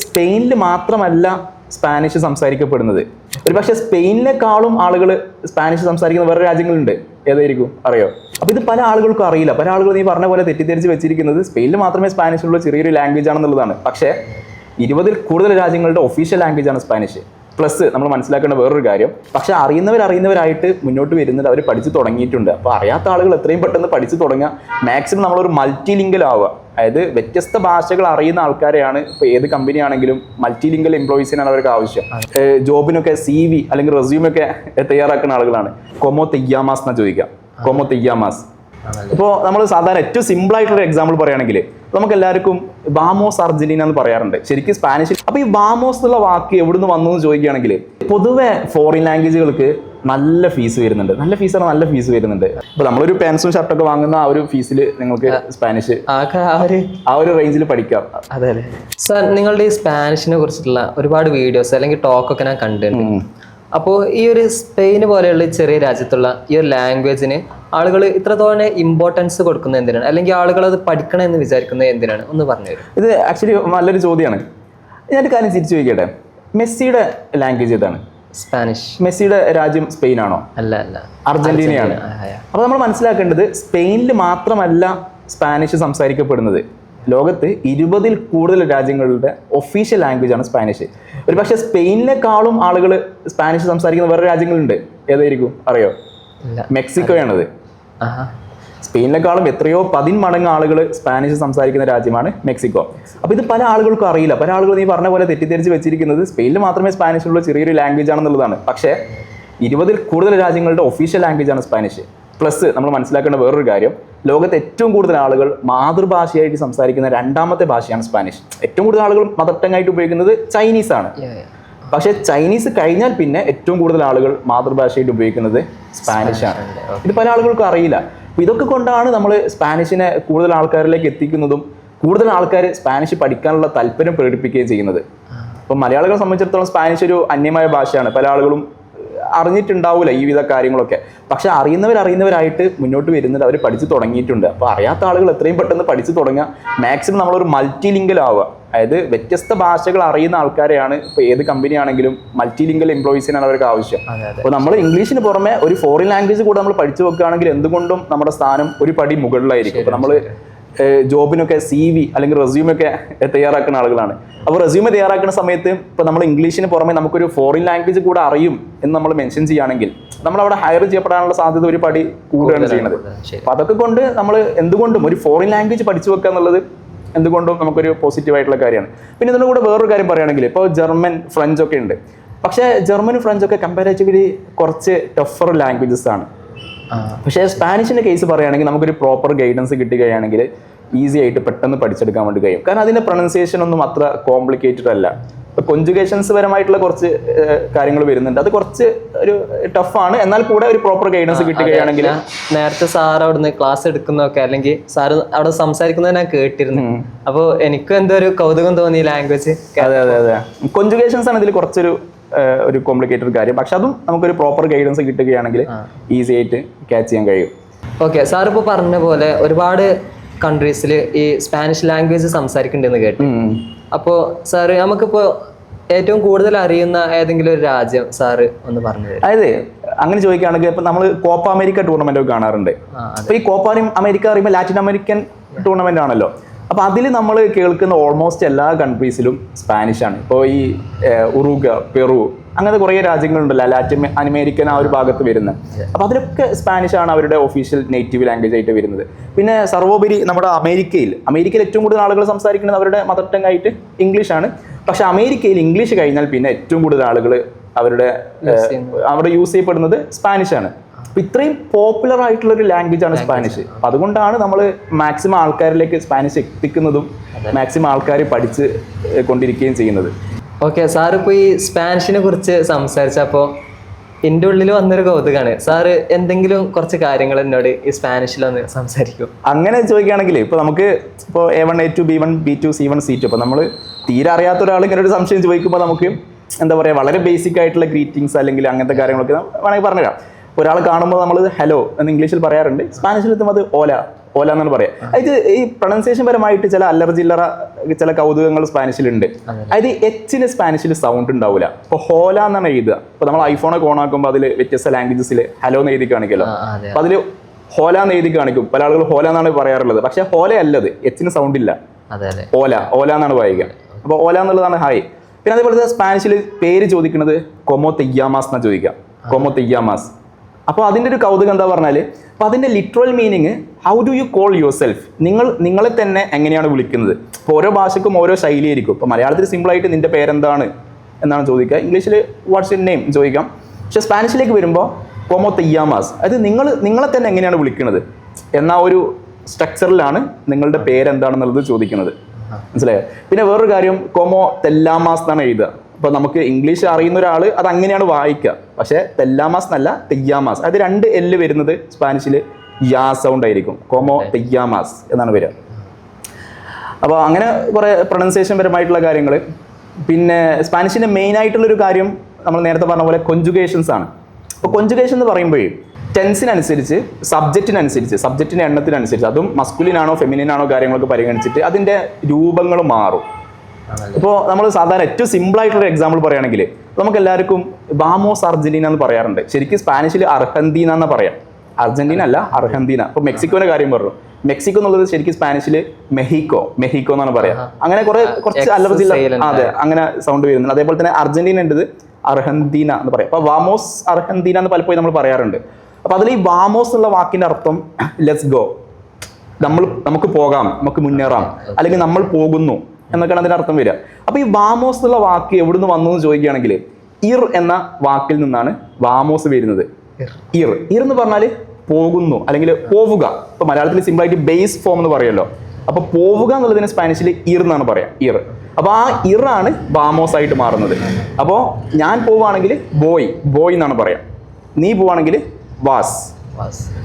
സ്പെയിനിൽ മാത്രമല്ല സ്പാനിഷ് സംസാരിക്കപ്പെടുന്നത്. ഒരു പക്ഷേ സ്പെയിനിനെക്കാളും ആളുകൾ സ്പാനിഷ് സംസാരിക്കുന്ന വേറെ രാജ്യങ്ങളുണ്ട്. ഏതായിരിക്കും? അറിയോ? അപ്പോൾ ഇത് പല ആളുകൾക്കും അറിയില്ല. പല ആളുകൾ നീ പറഞ്ഞ പോലെ തെറ്റിദ്ധരിച്ച് വെച്ചിരിക്കുന്നത് സ്പെയിനിൽ മാത്രമേ സ്പാനിഷ് ഉള്ള ചെറിയൊരു ലാംഗ്വേജ് ആണെന്നുള്ളതാണ് പക്ഷേ ഇരുപതിൽ കൂടുതൽ രാജ്യങ്ങളുടെ ഒഫീഷ്യൽ ലാംഗ്വേജ് ആണ് സ്പാനിഷ്. പ്ലസ് നമ്മൾ മനസ്സിലാക്കേണ്ട വേറൊരു കാര്യം. പക്ഷെ അറിയുന്നവർ അറിയുന്നവരായിട്ട് മുന്നോട്ട് വരുന്നത് അവർ പഠിച്ചു തുടങ്ങിയിട്ടുണ്ട്. അപ്പോൾ അറിയാത്ത ആളുകൾ എത്രയും പെട്ടെന്ന് പഠിച്ചു തുടങ്ങുക. മാക്സിമം നമ്മളൊരു മൾട്ടി ലിംഗൽ ആവുക. അതായത് വ്യത്യസ്ത ഭാഷകൾ അറിയുന്ന ആൾക്കാരെയാണ് ഇപ്പോൾ ഏത് കമ്പനി ആണെങ്കിലും മൾട്ടി ലിംഗൽ എംപ്ലോയീസിനാണ് അവർക്ക് ആവശ്യം. ജോബിനൊക്കെ സി വി അല്ലെങ്കിൽ റെസ്യൂമൊക്കെ തയ്യാറാക്കുന്ന ആളുകളാണ്. കൊമോ തെയ്യാമാസ് എന്നാണ് ചോദിക്കുക. കൊമോ തെയ്യാമാസ്. ഇപ്പോൾ നമ്മൾ സാധാരണ ഏറ്റവും സിമ്പിൾ ആയിട്ടുള്ള ഒരു എക്സാമ്പിൾ പറയുകയാണെങ്കിൽ നമുക്ക് എല്ലാവർക്കും ബാമോസ് അർജന്റീന എന്ന് പറയാറുണ്ട്. ശരിക്കും സ്പാനിഷിൽ അപ്പോൾ ഈ ബാമോസ് എന്നുള്ള വാക്ക് എവിടുന്ന് വന്നു എന്ന് ചോദിക്കുകയാണെങ്കിൽ പൊതുവെ ഫോറിൻ ലാംഗ്വേജുകൾക്ക് നല്ല ഫീസ് വരുന്നുണ്ട്. നല്ല ഫീസ് ആണ്? നല്ല ഫീസ് വരുന്നുണ്ട്. ഇപ്പൊ നമ്മളൊരു പെൻസും ഷർട്ടൊക്കെ വാങ്ങുന്ന ആ ഒരു ഫീസിൽ നിങ്ങൾക്ക് സ്പാനിഷ് ആകെ ആ ഒരു ആ ഒരു റേഞ്ചിൽ പഠിക്കാം. അതെ അതെ സാർ നിങ്ങളുടെ ഈ സ്പാനിഷിനെ കുറിച്ചിട്ടുള്ള ഒരുപാട് വീഡിയോസ് അല്ലെങ്കിൽ ടോക്കൊക്കെ ഞാൻ കണ്ടിട്ടുണ്ട്. അപ്പോൾ ഈ ഒരു സ്പെയിൻ പോലെയുള്ള ചെറിയ രാജ്യത്തുള്ള ഈ ഒരു ലാംഗ്വേജിന് ആളുകൾ ഇത്രത്തോളം ഇമ്പോർട്ടൻസ് കൊടുക്കുന്നത് എന്തിനാണ്? അല്ലെങ്കിൽ ആളുകൾ അത് പഠിക്കണം എന്ന് വിചാരിക്കുന്നത് എന്തിനാണ്? ഒന്ന് പറഞ്ഞു തരും ഇത് ആക്ച്വലി നല്ലൊരു ചോദ്യമാണ് ഞാനൊരു കാര്യം തിരിച്ചു ചോദിക്കട്ടെ? മെസ്സിയുടെ ലാംഗ്വേജ് ഏതാണ്? സ്പാനിഷ്. മെസ്സിയുടെ രാജ്യം സ്പെയിനാണോ? അല്ല അല്ല. അർജന്റീനയാണ്. അപ്പോൾ നമ്മൾ മനസ്സിലാക്കേണ്ടത് സ്പെയിനിൽ മാത്രമല്ല സ്പാനിഷ് സംസാരിക്കപ്പെടുന്നത്. ലോകത്ത് ഇരുപതിൽ കൂടുതൽ രാജ്യങ്ങളുടെ ഒഫീഷ്യൽ ലാംഗ്വേജ് ആണ് സ്പാനിഷ് ഒരു പക്ഷേ സ്പെയിനിനെക്കാളും ആളുകൾ സ്പാനിഷ് സംസാരിക്കുന്ന വേറെ രാജ്യങ്ങളുണ്ട്. ഏതായിരിക്കും? അറിയോ? മെക്സിക്കോയാണത്. സ്പെയിനിനെക്കാളും എത്രയോ പതിന്മടങ്ങ് ആളുകൾ സ്പാനിഷ് സംസാരിക്കുന്ന രാജ്യമാണ് മെക്സിക്കോ. അപ്പോൾ ഇത് പല ആളുകൾക്കും അറിയില്ല. പല ആളുകൾ നീ പറഞ്ഞ പോലെ തെറ്റിദ്ധരിച്ച് വെച്ചിരിക്കുന്നത് സ്പെയിനിൽ മാത്രമേ സ്പാനിഷ് ഉള്ള ചെറിയൊരു ലാംഗ്വേജ് ആണെന്നുള്ളതാണ്. പക്ഷേ ഇരുപതിൽ കൂടുതൽ രാജ്യങ്ങളുടെ ഒഫീഷ്യൽ ലാംഗ്വേജ് ആണ് സ്പാനിഷ് പ്ലസ് നമ്മൾ മനസ്സിലാക്കേണ്ട വേറൊരു കാര്യം. ലോകത്ത് ഏറ്റവും കൂടുതൽ ആളുകൾ മാതൃഭാഷയായിട്ട് സംസാരിക്കുന്ന രണ്ടാമത്തെ ഭാഷയാണ് സ്പാനിഷ്. ഏറ്റവും കൂടുതൽ ആളുകൾ മദർ ടങ് ആയിട്ട് ഉപയോഗിക്കുന്നത് ചൈനീസ് ആണ്. പക്ഷേ ചൈനീസ് കഴിഞ്ഞാൽ പിന്നെ ഏറ്റവും കൂടുതൽ ആളുകൾ മാതൃഭാഷയായിട്ട് ഉപയോഗിക്കുന്നത് സ്പാനിഷ് ആണ്. ഇത് പല ആളുകൾക്കും അറിയില്ല. ഇതൊക്കെ കൊണ്ടാണ് നമ്മൾ സ്പാനിഷിനെ കൂടുതൽ ആൾക്കാരിലേക്ക് എത്തിക്കുന്നതും കൂടുതൽ ആൾക്കാർ സ്പാനിഷ് പഠിക്കാനുള്ള താല്പര്യം പ്രകടിപ്പിക്കുകയും ചെയ്യുന്നത്. അപ്പം മലയാളികളെ സംബന്ധിച്ചിടത്തോളം സ്പാനിഷ് ഒരു അന്യമായ ഭാഷയാണ്. പല ആളുകളും അറിഞ്ഞിട്ടുണ്ടാവില്ല ഈ വിധ കാര്യങ്ങളൊക്കെ. പക്ഷെ അറിയുന്നവർ അറിയുന്നവരായിട്ട് മുന്നോട്ട് വരുന്നത് അവർ പഠിച്ചു തുടങ്ങിയിട്ടുണ്ട്. അപ്പോൾ അറിയാത്ത ആളുകൾ എത്രയും പെട്ടെന്ന് പഠിച്ചു തുടങ്ങുക. മാക്സിമം നമ്മളൊരു മൾട്ടി ലിംഗൽ ആവുക. അതായത് വ്യത്യസ്ത ഭാഷകൾ അറിയുന്ന ആൾക്കാരെയാണ് ഇപ്പോൾ ഏത് കമ്പനി ആണെങ്കിലും മൾട്ടി ലിംഗൽ എംപ്ലോയീസിനാണ് അവർക്ക് ആവശ്യം. അപ്പോൾ നമ്മൾ ഇംഗ്ലീഷിന് പുറമെ ഒരു ഫോറിൻ ലാംഗ്വേജ് കൂടെ നമ്മൾ പഠിച്ചു വെക്കുകയാണെങ്കിൽ എന്തുകൊണ്ടും നമ്മുടെ സ്ഥാനം ഒരു പടി മുകളിലായിരിക്കും അപ്പോൾ നമ്മൾ ജോബിനൊക്കെ സി വി അല്ലെങ്കിൽ റെസ്യൂമൊക്കെ തയ്യാറാക്കുന്ന ആളുകളാണ്. അപ്പോൾ റെസ്യൂമ് തയ്യാറാക്കുന്ന സമയത്ത് ഇപ്പോൾ നമ്മൾ ഇംഗ്ലീഷിന് പുറമെ നമുക്കൊരു ഫോറിൻ ലാംഗ്വേജ് കൂടെ അറിയും എന്ന് നമ്മൾ മെൻഷൻ ചെയ്യുകയാണെങ്കിൽ നമ്മൾ അവിടെ ഹയർ ചെയ്യപ്പെടാനുള്ള സാധ്യത ഒരു പടി കൂടുകയാണ് ചെയ്യുന്നത്. അപ്പോൾ അതൊക്കെ കൊണ്ട് നമ്മൾ എന്തുകൊണ്ടും ഒരു ഫോറിൻ ലാംഗ്വേജ് പഠിച്ചു വെക്കുക എന്നുള്ളത് എന്തുകൊണ്ടും നമുക്കൊരു പോസിറ്റീവ് ആയിട്ടുള്ള കാര്യമാണ്. പിന്നെ ഇതിന്റെ കൂടെ വേറൊരു കാര്യം പറയുകയാണെങ്കിൽ ഇപ്പോൾ ജർമ്മൻ ഫ്രഞ്ച് ഒക്കെ ഉണ്ട്. പക്ഷേ ജർമ്മനും ഫ്രഞ്ചൊക്കെ കമ്പാരേറ്റീവ്ലി കുറച്ച് ടഫർ ലാംഗ്വേജസ് ആണ്. പക്ഷേ സ്പാനിഷിന്റെ കേസ് പറയുകയാണെങ്കിൽ നമുക്കൊരു പ്രോപ്പർ ഗൈഡൻസ് കിട്ടുകയാണെങ്കിൽ ഈസി ആയിട്ട് പെട്ടെന്ന് പഠിച്ചെടുക്കാൻ വേണ്ടി കഴിയും. കാരണം അതിന്റെ പ്രൊണൗൺസിയേഷൻ ഒന്നും അത്ര കോംപ്ലിക്കേറ്റഡ് അല്ല. ഇപ്പോൾ കൊഞ്ചുഗേഷൻസ് പരമായിട്ടുള്ള കുറച്ച് കാര്യങ്ങൾ വരുന്നുണ്ട്. അത് കുറച്ച് ഒരു ടഫാണ് എന്നാൽ കൂടെ ഒരു പ്രോപ്പർ ഗൈഡൻസ് കിട്ടുകയാണെങ്കിൽ നേരത്തെ സാർ അവിടുന്ന് ക്ലാസ് എടുക്കുന്നതൊക്കെ അല്ലെങ്കിൽ സാർ അവിടെ സംസാരിക്കുന്നത് ഞാൻ കേട്ടിരുന്നു. അപ്പോൾ എനിക്കും എന്തോ ഒരു കൗതുകം തോന്നി ലാംഗ്വേജ് അതെ അതെ അതെ. കൊഞ്ചുഗേഷൻസ് ആണ് ഇതിൽ കുറച്ചൊരു ഒരു കോംപ്ലിക്കേറ്റഡ് കാര്യം. പക്ഷെ അതും നമുക്കൊരു പ്രോപ്പർ ഗൈഡൻസ് കിട്ടുകയാണെങ്കിൽ ഈസി ആയിട്ട് ക്യാച്ച് ചെയ്യാൻ കഴിയും. ഓക്കെ സാർ ഇപ്പോൾ പറഞ്ഞ പോലെ ഒരുപാട് കൺട്രീസിൽ ഈ സ്പാനിഷ് ലാംഗ്വേജ് സംസാരിക്കുന്നുണ്ടെന്ന് കേട്ടു. അപ്പോ അപ്പോൾ സാറ് നമുക്കിപ്പോൾ ഏറ്റവും കൂടുതൽ അറിയുന്ന ഏതെങ്കിലും ഒരു രാജ്യം സാറ് ഒന്ന് പറഞ്ഞു അതായത് അങ്ങനെ ചോദിക്കുകയാണെങ്കിൽ ഇപ്പം നമ്മൾ കോപ്പ അമേരിക്ക ടൂർണമെന്റ് കാണാറുണ്ട്. അപ്പോൾ ഈ കോപ്പ അമേരിക്ക പറയുമ്പോൾ ലാറ്റിൻ അമേരിക്കൻ ടൂർണമെന്റ് ആണല്ലോ. അപ്പോൾ അതിൽ നമ്മൾ കേൾക്കുന്ന ഓൾമോസ്റ്റ് എല്ലാ കൺട്രീസിലും സ്പാനിഷാണ് ഇപ്പോൾ ഈ ഉറുഗ പെറു അങ്ങനത്തെ കുറേ രാജ്യങ്ങളുണ്ടല്ലോ. ലാറ്റിൻ അമേരിക്കൻ ആ ഒരു ഭാഗത്ത് വരുന്നത്. അപ്പോൾ അതിലൊക്കെ സ്പാനിഷ് ആണ് അവരുടെ ഒഫീഷ്യൽ നേറ്റീവ് ലാംഗ്വേജ് ആയിട്ട് വരുന്നത്. പിന്നെ സർവോപരി നമ്മുടെ അമേരിക്കയിൽ അമേരിക്കയിൽ ഏറ്റവും കൂടുതൽ ആളുകൾ സംസാരിക്കുന്നത് അവരുടെ മദർ ടങ് ആയിട്ട് ഇംഗ്ലീഷാണ് പക്ഷേ അമേരിക്കയിൽ ഇംഗ്ലീഷ് കഴിഞ്ഞാൽ പിന്നെ ഏറ്റവും കൂടുതൽ ആളുകൾ അവരുടെ അവിടെ യൂസ് ചെയ്യപ്പെടുന്നത് സ്പാനിഷ് ആണ്. അപ്പൊ ഇത്രയും പോപ്പുലർ ആയിട്ടുള്ള ഒരു ലാംഗ്വേജ് ആണ് സ്പാനിഷ് അപ്പൊ അതുകൊണ്ടാണ് നമ്മൾ മാക്സിമം ആൾക്കാരിലേക്ക് സ്പാനിഷ് എത്തിക്കുന്നതും മാക്സിമം ആൾക്കാർ പഠിച്ച് കൊണ്ടിരിക്കുകയും ചെയ്യുന്നത്. ഓക്കെ സാർ ഇപ്പോൾ ഈ സ്പാനിഷിനെ കുറിച്ച് സംസാരിച്ചപ്പോൾ എന്റെ ഉള്ളിൽ വന്നൊരു കൗതുകമാണ് സാറ് എന്തെങ്കിലും കുറച്ച് കാര്യങ്ങൾ എന്നോട് ഈ സ്പാനിഷിൽ ഒന്ന് സംസാരിക്കും. അങ്ങനെ ചോദിക്കുകയാണെങ്കിൽ ഇപ്പോൾ നമുക്ക് ഇപ്പോൾ A one A two B one B two C one C two അപ്പോൾ നമ്മൾ തീരെ അറിയാത്ത ഒരാൾ ഇങ്ങനെ ഒരു സംശയം ചോദിക്കുമ്പോൾ നമുക്ക് എന്താ പറയുക വളരെ ബേസിക് ആയിട്ടുള്ള ഗ്രീറ്റിങ്സ് അല്ലെങ്കിൽ അങ്ങനത്തെ കാര്യങ്ങളൊക്കെ വേണമെങ്കിൽ പറഞ്ഞുതരാം. ഒരാൾ കാണുമ്പോൾ നമ്മൾ ഹലോ എന്ന് ഇംഗ്ലീഷിൽ പറയാറുണ്ട്. സ്പാനിഷിൽ എത്തുമ്പോൾ അത് ഓല ഓല എന്നാണ് പറയാം. അതായത് ഈ പ്രൊണൗൺസിയേഷൻ പരമായിട്ട് ചില അല്ലർജില്ലറ ചില കൗതുകങ്ങൾ സ്പാനിഷിലുണ്ട് അതായത് എച്ചിന് സ്പാനിഷിൽ സൗണ്ട് ഉണ്ടാവില്ല ഇപ്പൊ ഹോല എന്നാണ് എഴുതുക. ഇപ്പൊ നമ്മൾ ഐഫോണൊക്കെ ഓൺ ആക്കുമ്പോൾ അതിൽ വ്യത്യസ്ത ലാംഗ്വേജസിൽ ഹലോ എന്ന് എഴുതി കാണിക്കല്ലോ. അപ്പോൾ അതെ അപ്പൊ അതിൽ ഹോല എന്ന് എഴുതി കാണിക്കും. പല ആളുകൾ ഹോല എന്നാണ് പറയാറുള്ളത്. പക്ഷെ ഹോല അല്ലത്. എച്ചിന് സൗണ്ട് ഇല്ല. ഓല ഓല എന്നാണ് വായിക്കുക അപ്പോൾ ഓല എന്നുള്ളതാണ് ഹായ് പിന്നെ അതേപോലെ സ്പാനിഷിൽ പേര് ചോദിക്കുന്നത് കൊമോ തെയ്യാമാസ് എന്നാണ് ചോദിക്കുക. കൊമോ തെയ്യാമാസ് അപ്പോൾ അതിന്റെ ഒരു കൗതുകം എന്താ പറഞ്ഞാൽ അപ്പോൾ അതിന്റെ literal meaning how do you call yourself നിങ്ങൾ നിങ്ങളെ തന്നെ എങ്ങനെയാണ് വിളിക്കുന്നത്? ഇപ്പോൾ ഓരോ ഭാഷക്കും ഓരോ ശൈലിയായിരിക്കും ഇപ്പോൾ മലയാളത്തിൽ സിമ്പിളായിട്ട് നിന്റെ പേരെന്താണ് എന്നാണ് ചോദിക്കുക. ഇംഗ്ലീഷിൽ വാട്ട്സ് ഇൻ നെയിം ചോദിക്കാം. പക്ഷെ സ്പാനിഷിലേക്ക് വരുമ്പോൾ കോമോ തെയ്യാമാസ് അതായത് നിങ്ങൾ നിങ്ങളെ തന്നെ എങ്ങനെയാണ് വിളിക്കുന്നത്? എന്ന ഒരു സ്ട്രക്ചറിലാണ് നിങ്ങളുടെ പേരെന്താണെന്നുള്ളത് ചോദിക്കുന്നത്. മനസ്സിലായോ? പിന്നെ വേറൊരു കാര്യം കോമോ തെല്ലാമാസ് എന്നാണ് എഴുതുക. അപ്പോൾ നമുക്ക് ഇംഗ്ലീഷ് അറിയുന്ന ഒരാൾ അത് അങ്ങനെയാണ് വായിക്കുക പക്ഷേ തെല്ലാമാസ് എന്നല്ല തെയ്യാമാസ്. അത് രണ്ട് എല്ല് വരുന്നത് സ്പാനിഷിൽ യാ സൗണ്ട് ആയിരിക്കും. കോമോ തെയ്യാമാസ് എന്നാണ് വരിക. അപ്പോൾ അങ്ങനെ കുറേ പ്രൊണൗൺസിയേഷൻ പരമായിട്ടുള്ള കാര്യങ്ങൾ പിന്നെ സ്പാനിഷിന്റെ മെയിൻ ആയിട്ടുള്ളൊരു കാര്യം നമ്മൾ നേരത്തെ പറഞ്ഞ പോലെ കൊഞ്ചുഗേഷൻസ് ആണ്. അപ്പോൾ കൊഞ്ചുഗേഷൻ എന്ന് പറയുമ്പോഴേ ടെൻസിനനുസരിച്ച് സബ്ജക്റ്റിനനുസരിച്ച് സബ്ജക്റ്റിന്റെ എണ്ണത്തിനനുസരിച്ച് അതും മസ്കുലിനാണോ ഫെമിനിനാണോ കാര്യങ്ങളൊക്കെ പരിഗണിച്ചിട്ട് അതിന്റെ രൂപങ്ങൾ മാറും. ഇപ്പോൾ നമ്മൾ സാധാരണ ഏറ്റവും സിമ്പിൾ ആയിട്ടുള്ള എക്സാമ്പിൾ പറയുകയാണെങ്കിൽ നമുക്ക് എല്ലാവർക്കും ബാമോസ് അർജന്റീന എന്ന് പറയാറുണ്ട്. ശരിക്കും സ്പാനിഷിൽ അർഹന്തീന എന്ന് പറയാം. അർജന്റീന അല്ല അർഹന്തീന ഇപ്പോൾ മെക്സിക്കോന്റെ കാര്യം പറഞ്ഞു. മെക്സിക്കോ എന്നുള്ളത് ശരിക്കും സ്പാനിഷിൽ മെഹിക്കോ മെഹിക്കോ എന്നാണ് പറയാം. അങ്ങനെ കുറെ കുറച്ച് silent അതെ അങ്ങനെ സൗണ്ട് വരുന്നുണ്ട്. അതേപോലെ തന്നെ അർജന്റീന ഉണ്ടത് അർഹന്തീന എന്ന് പറയാം. അപ്പോൾ വാമോസ് അർഹന്തീന എന്ന് പലപ്പോഴും നമ്മൾ പറയാറുണ്ട്. അപ്പോൾ അതിൽ ഈ വാമോസ് എന്നുള്ള വാക്കിന്റെ അർത്ഥം ലെറ്റ്സ് ഗോ നമ്മൾ നമുക്ക് പോകാം നമുക്ക് മുന്നേറാം. അല്ലെങ്കിൽ നമ്മൾ പോകുന്നു. എന്നൊക്കെയാണ് അതിന്റെ അർത്ഥം വരിക. അപ്പൊ ഈ വാമോസ് എന്നുള്ള വാക്ക് എവിടുന്ന് വന്നു എന്ന് ചോദിക്കുകയാണെങ്കിൽ ഇർ എന്ന വാക്കിൽ നിന്നാണ് വാമോസ് വരുന്നത്. ഇർ. ഇർ. എന്ന് പറഞ്ഞാൽ പോകുന്നു അല്ലെങ്കിൽ പോവുക. ഇപ്പൊ മലയാളത്തിൽ സിമ്പിൾ ആയിട്ട് ബേസ് ഫോം എന്ന് പറയുമല്ലോ അപ്പൊ പോവുക എന്നുള്ളതിന് സ്പാനിഷിൽ ഇർ എന്നാണ് പറയാം. ഇർ. അപ്പൊ ആ ഇർ ആണ് വാമോസ് ആയിട്ട് മാറുന്നത്. അപ്പോൾ ഞാൻ പോവുകയാണെങ്കിൽ ബോയ് ബോയ് എന്നാണ് പറയാം. നീ പോവാണെങ്കിൽ വാസ്.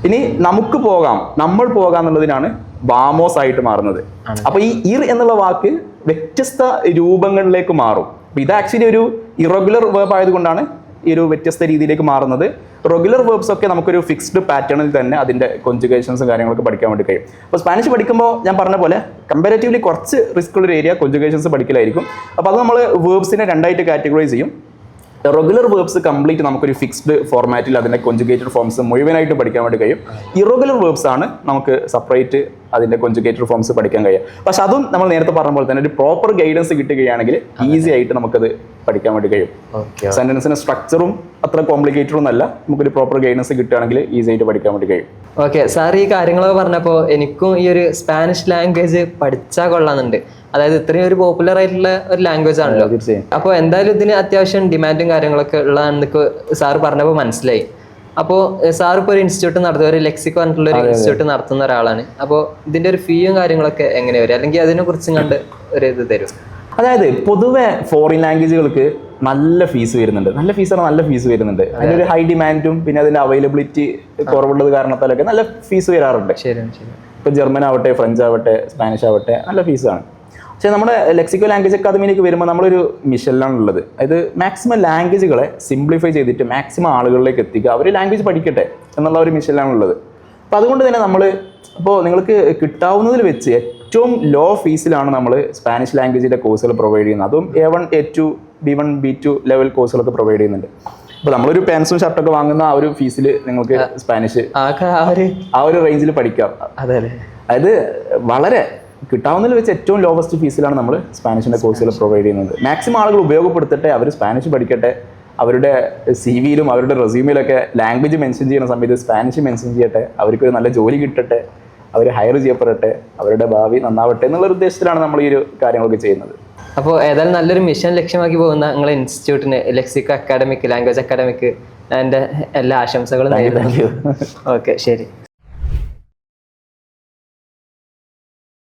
ഇനി നമുക്ക് പോകാം നമ്മൾ പോകാം എന്നുള്ളതിനാണ് വാമോസ് ആയിട്ട് മാറുന്നത്. അപ്പൊ ഈ ഇർ എന്നുള്ള വാക്ക് വ്യത്യസ്ത രൂപങ്ങളിലേക്ക് മാറും. അപ്പൊ ഇത് ആക്ച്വലി ഒരു ഇറഗുലർ വേർബ് ആയതുകൊണ്ടാണ് ഈ ഒരു വ്യത്യസ്ത രീതിയിലേക്ക് മാറുന്നത്. റെഗുലർ വേർബ്സ് ഒക്കെ നമുക്കൊരു ഫിക്സ്ഡ് പാറ്റേണിൽ തന്നെ അതിന്റെ കൊഞ്ചുഗേഷൻസും കാര്യങ്ങളൊക്കെ പഠിക്കാൻ വേണ്ടി കഴിയും. അപ്പോൾ സ്പാനിഷ് പഠിക്കുമ്പോൾ ഞാൻ പറഞ്ഞ പോലെ കമ്പാരറ്റീവ്ലി കുറച്ച് റിസ്ക് ഉള്ള ഏരിയ കൊഞ്ചുഗേഷൻസ് പഠിക്കലായിരിക്കും. അപ്പോൾ അത് നമ്മൾ വേർബ്സിനെ രണ്ടായിട്ട് കാറ്റഗറൈസ് ചെയ്യും. റെഗുലർ വേർബ്സ് കംപ്ലീറ്റ് നമുക്കൊരു ഫിക്സ്ഡ് ഫോർമാറ്റിൽ അതിന്റെ കൊഞ്ചുഗേറ്റഡ് ഫോംസ് മുഴുവനായിട്ട് പഠിക്കാൻ വേണ്ടി കഴിയും. ഇറഗുലർ വേർബ്സ് ആണ് നമുക്ക് സെപ്പറേറ്റ് അതിന്റെ കൊഞ്ചുഗേറ്റഡ് ഫോംസ് പഠിക്കാൻ കഴിയും പക്ഷെ അതും നമ്മൾ നേരത്തെ പറഞ്ഞ പോലെ തന്നെ ഒരു പ്രോപ്പർ ഗൈഡൻസ് കിട്ടുകയാണെങ്കിൽ ഈസി ആയിട്ട് നമുക്കത് പഠിക്കാൻ വേണ്ടി കഴിയും. സെന്റൻസിന്റെ സെന്റൻസിന്റെ സ്ട്രക്ചറും അത്ര കോംപ്ലിക്കേറ്റഡ് ഒന്നല്ല. നമുക്കൊരു പ്രോപ്പർ ഗൈഡൻസ് കിട്ടുകയാണെങ്കിൽ ഈസി ആയിട്ട് പഠിക്കാൻ വേണ്ടി കഴിയും. ഓക്കെ സാർ ഈ കാര്യങ്ങളൊക്കെ പറഞ്ഞപ്പോൾ എനിക്കും ഈ ഒരു സ്പാനിഷ് ലാംഗ്വേജ് പഠിച്ചാൽ കൊള്ളാന്നുണ്ട് അതായത് ഇത്രയും ഒരു പോപ്പുലർ ആയിട്ടുള്ള ഒരു ലാംഗ്വേജ് ആണല്ലോ. തീർച്ചയായും. അപ്പോൾ എന്തായാലും ഇതിന് അത്യാവശ്യം ഡിമാൻഡും കാര്യങ്ങളൊക്കെ ഉള്ളതാണെന്നൊക്കെ സാറ് പറഞ്ഞപ്പോൾ മനസ്സിലായി. അപ്പോൾ സാർ ഇപ്പോൾ ഒരു ഇൻസ്റ്റിറ്റ്യൂട്ട് നടത്തുക ഒരു ലെക്സിക് പറഞ്ഞിട്ടുള്ള ഒരു ഇൻസ്റ്റിറ്റ്യൂട്ട് നടത്തുന്ന ഒരാളാണ്. അപ്പോൾ ഇതിന്റെ ഒരു ഫീയും കാര്യങ്ങളൊക്കെ എങ്ങനെ വരും? അല്ലെങ്കിൽ അതിനെ കുറിച്ചും കണ്ട് ഒരു ഇത് തരും. അതായത് പൊതുവെ ഫോറിൻ ലാംഗ്വേജുകൾക്ക് നല്ല ഫീസ് വരുന്നുണ്ട്. നല്ല ഫീസാണ് നല്ല ഫീസ് വരുന്നുണ്ട്. അതിനൊരു ഹൈ ഡിമാൻഡും പിന്നെ അതിന്റെ അവൈലബിലിറ്റി കുറവുള്ളത് കാരണത്താലൊക്കെ നല്ല ഫീസ് വരാറുണ്ട്. ഇപ്പൊ ജർമ്മൻ ആവട്ടെ ഫ്രഞ്ച് ആവട്ടെ സ്പാനിഷ് ആവട്ടെ നല്ല ഫീസാണ് പക്ഷേ നമ്മുടെ ലെക്സിക്കോ ലാംഗ്വേജ് അക്കാദമിയിലേക്ക് വരുമ്പോൾ നമ്മളൊരു മിഷനിലാണ് ഉള്ളത് അതായത് മാക്സിമം ലാംഗ്വേജുകളെ സിംപ്ലിഫൈ ചെയ്തിട്ട് മാക്സിമം ആളുകളിലേക്ക് എത്തിക്കുക. അവർ ലാംഗ്വേജ് പഠിക്കട്ടെ എന്നുള്ള ഒരു മിഷനിലാണ് ഉള്ളത് അപ്പോൾ അതുകൊണ്ട് തന്നെ നമ്മൾ അപ്പോൾ നിങ്ങൾക്ക് കിട്ടാവുന്നതിൽ വെച്ച് ഏറ്റവും ലോ ഫീസിലാണ് നമ്മൾ സ്പാനിഷ് ലാംഗ്വേജിന്റെ കോഴ്സുകൾ പ്രൊവൈഡ് ചെയ്യുന്നത്. അതും A one A two B one B two level കോഴ്സുകളൊക്കെ provide ചെയ്യുന്നുണ്ട്. അപ്പോൾ നമ്മളൊരു പെൻസും ഷർട്ടൊക്കെ വാങ്ങുന്ന ആ ഒരു ഫീസിൽ നിങ്ങൾക്ക് സ്പാനിഷ് ആ ഒരു റേഞ്ചിൽ പഠിക്കാം. അതെ. അതായത് വളരെ കിട്ടാവുന്നതിൽ വെച്ച് ഏറ്റവും ലോവസ്റ്റ് ഫീസിലാണ് നമ്മൾ സ്പാനിഷിന്റെ കോഴ്സുകൾ പ്രൊവൈഡ് ചെയ്യുന്നത്. മാക്സിമം ആളുകൾ ഉപയോഗപ്പെടുത്തട്ടെ അവർ സ്പാനിഷ് പഠിക്കട്ടെ അവരുടെ സി വിയിലും അവരുടെ റെസ്യൂമിലൊക്കെ ലാംഗ്വേജ് മെൻഷൻ ചെയ്യുന്ന സമയത്ത് സ്പാനിഷ് മെൻഷൻ ചെയ്യട്ടെ അവർക്കൊരു നല്ല ജോലി കിട്ടട്ടെ അവർ ഹയർ ചെയ്യപ്പെടട്ടെ അവരുടെ ഭാവി നന്നാവട്ടെ എന്നുള്ള ഉദ്ദേശത്തിലാണ് നമ്മൾ ഈ ഒരു കാര്യങ്ങളൊക്കെ ചെയ്യുന്നത്. അപ്പോൾ ഏതായാലും നല്ലൊരു മിഷൻ ലക്ഷ്യമാക്കി പോകുന്ന നിങ്ങളെ ഇൻസ്റ്റിറ്റ്യൂട്ടിന് ലെക്സിക് അക്കാഡമിക് ലാംഗ്വേജ് അക്കാഡമിക് എന്റെ എല്ലാ ആശംസകളും ഓക്കെ ശരി.